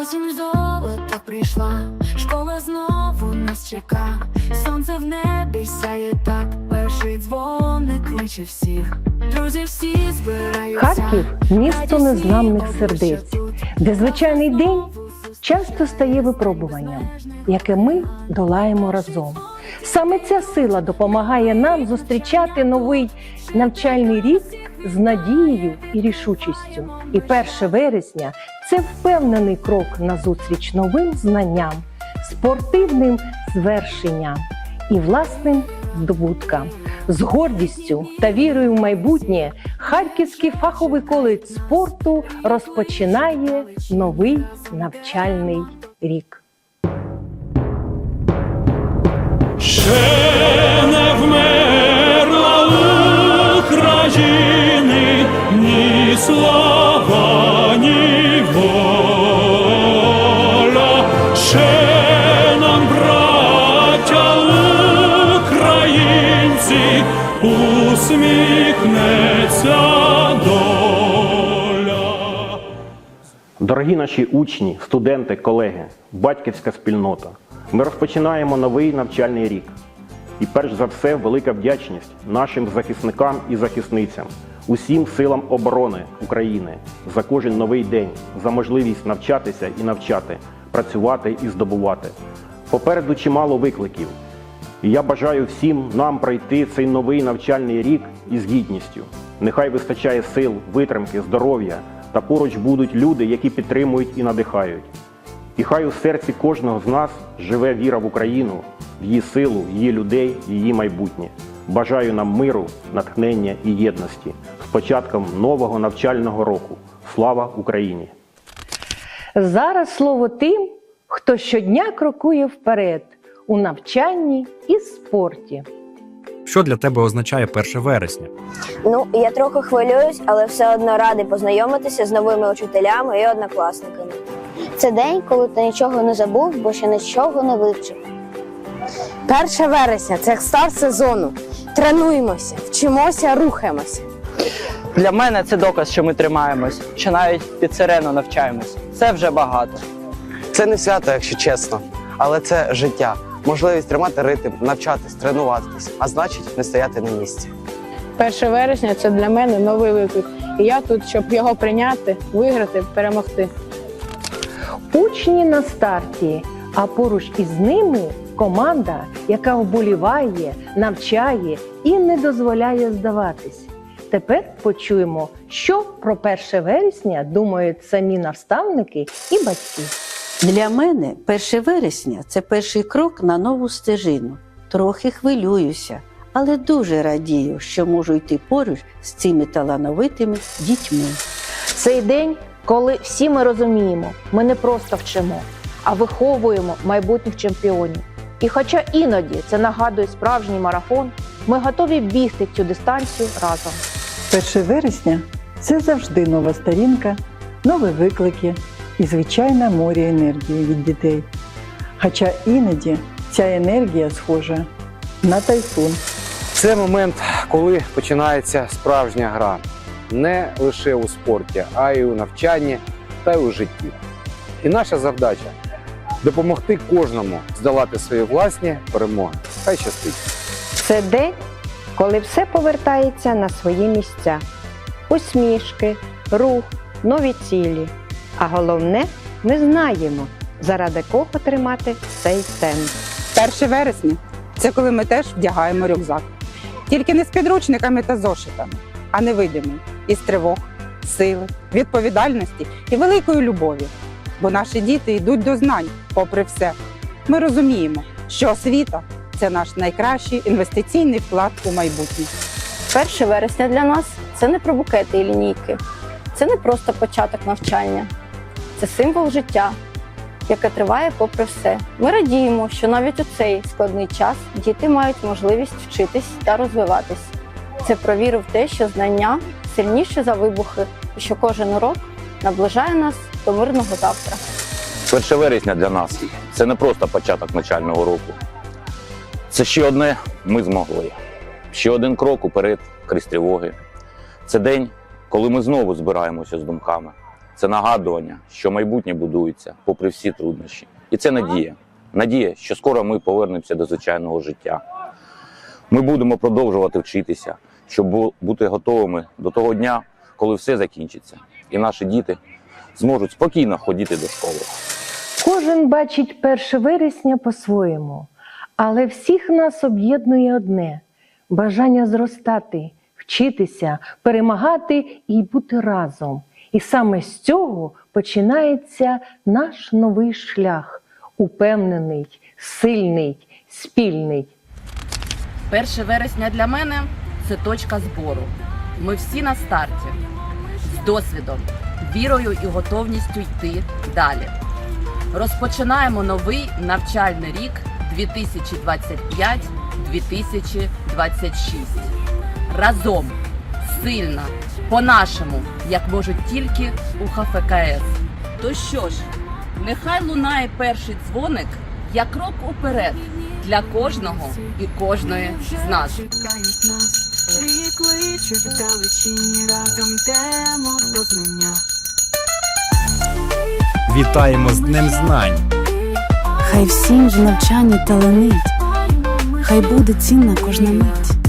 Осінь золота прийшла, школа знову нас чека. Сонце в небі сяє так, перший дзвоник кличе всіх. Друзі всі збираються. Харків місто незламних сердець, де звичайний день часто стає випробуванням, яке ми долаємо разом. Саме ця сила допомагає нам зустрічати новий навчальний рік з надією і рішучістю. І 1 вересня це впевнений крок назустріч новим знанням, спортивним звершенням і власним здобуткам. З гордістю та вірою в майбутнє Харківський фаховий коледж спорту розпочинає новий навчальний рік. Ще слава. Ще нам, браття українці, усміхнеться доля. Дорогі наші учні, студенти, колеги, батьківська спільнота, ми розпочинаємо новий навчальний рік. І перш за все велика вдячність нашим захисникам і захисницям, усім силам оборони України за кожен новий день, за можливість навчатися і навчати, працювати і здобувати. Попереду чимало викликів. І я бажаю всім нам пройти цей новий навчальний рік із гідністю. Нехай вистачає сил, витримки, здоров'я та поруч будуть люди, які підтримують і надихають. І хай у серці кожного з нас живе віра в Україну, в її силу, її людей, її майбутнє. Бажаю нам миру, натхнення і єдності з початком нового навчального року. Слава Україні! Зараз слово тим, хто щодня крокує вперед у навчанні і спорті. Що для тебе означає 1 вересня? Ну, я трохи хвилююсь, але все одно радий познайомитися з новими учителями і однокласниками. Це день, коли ти нічого не забув, бо ще нічого не вивчив. 1 вересня це старт сезону. Тренуємося, вчимося, рухаємося. Для мене це доказ, що ми тримаємось, що навіть під сирену навчаємось. Це вже багато. Це не свято, якщо чесно, але це життя. Можливість тримати ритм, навчатись, тренуватись, а значить не стояти на місці. 1 вересня це для мене новий виклик. І я тут, щоб його прийняти, виграти, перемогти. Учні на старті, а поруч із ними команда, яка вболіває, навчає і не дозволяє здаватись. Тепер почуємо, що про 1 вересня думають самі наставники і батьки. Для мене 1 вересня це перший крок на нову стежину. Трохи хвилююся, але дуже радію, що можу йти поруч з цими талановитими дітьми. Цей день, коли всі ми розуміємо, ми не просто вчимо, а виховуємо майбутніх чемпіонів. І хоча іноді це нагадує справжній марафон, ми готові бігти цю дистанцію разом. 1 вересня це завжди нова сторінка, нові виклики і звичайна море енергії від дітей. Хоча іноді ця енергія схожа на тайфун. Це момент, коли починається справжня гра не лише у спорті, а й у навчанні та й у житті. І наша завдача допомогти кожному здолати свої власні перемоги. Хай щастить! Це день, коли все повертається на свої місця. Усмішки, рух, нові цілі. А головне, ми знаємо, заради кого тримати цей темп. 1 вересня це коли ми теж вдягаємо рюкзак. Тільки не з підручниками та зошитами, а невидимий, із тривог, сили, відповідальності і великої любові. Бо наші діти йдуть до знань, попри все. Ми розуміємо, що освіта це наш найкращий інвестиційний вклад у майбутнє. 1 вересня для нас це не про букети і лінійки, це не просто початок навчання, це символ життя, яке триває попри все. Ми радіємо, що навіть у цей складний час діти мають можливість вчитись та розвиватись. Це про віру в те, що знання сильніше за вибухи, і що кожен урок наближає нас до мирного завтра. 1 вересня для нас це не просто початок навчального року. Це ще одне ми змогли. Ще один крок уперед крізь тривоги. Це день, коли ми знову збираємося з думками, це нагадування, що майбутнє будується попри всі труднощі. І це надія. Надія, що скоро ми повернемося до звичайного життя. Ми будемо продовжувати вчитися, щоб бути готовими до того дня, коли все закінчиться, і наші діти зможуть спокійно ходити до школи. Кожен бачить 1 вересня по-своєму, але всіх нас об'єднує одне бажання зростати, вчитися, перемагати і бути разом. І саме з цього починається наш новий шлях, упевнений, сильний, спільний. 1 вересня для мене це точка збору. Ми всі на старті з досвідом, вірою і готовністю йти далі. Розпочинаємо новий навчальний рік 2025-2026. Разом, сильно, по-нашому, як можуть тільки у ХФКС. То що ж, нехай лунає перший дзвоник як крок уперед для кожного і кожної з нас. Кличуть разом йдемо до знання. Вітаємо з Днем Знань! Хай всім в навчанні таланить, хай буде цінна кожна мить.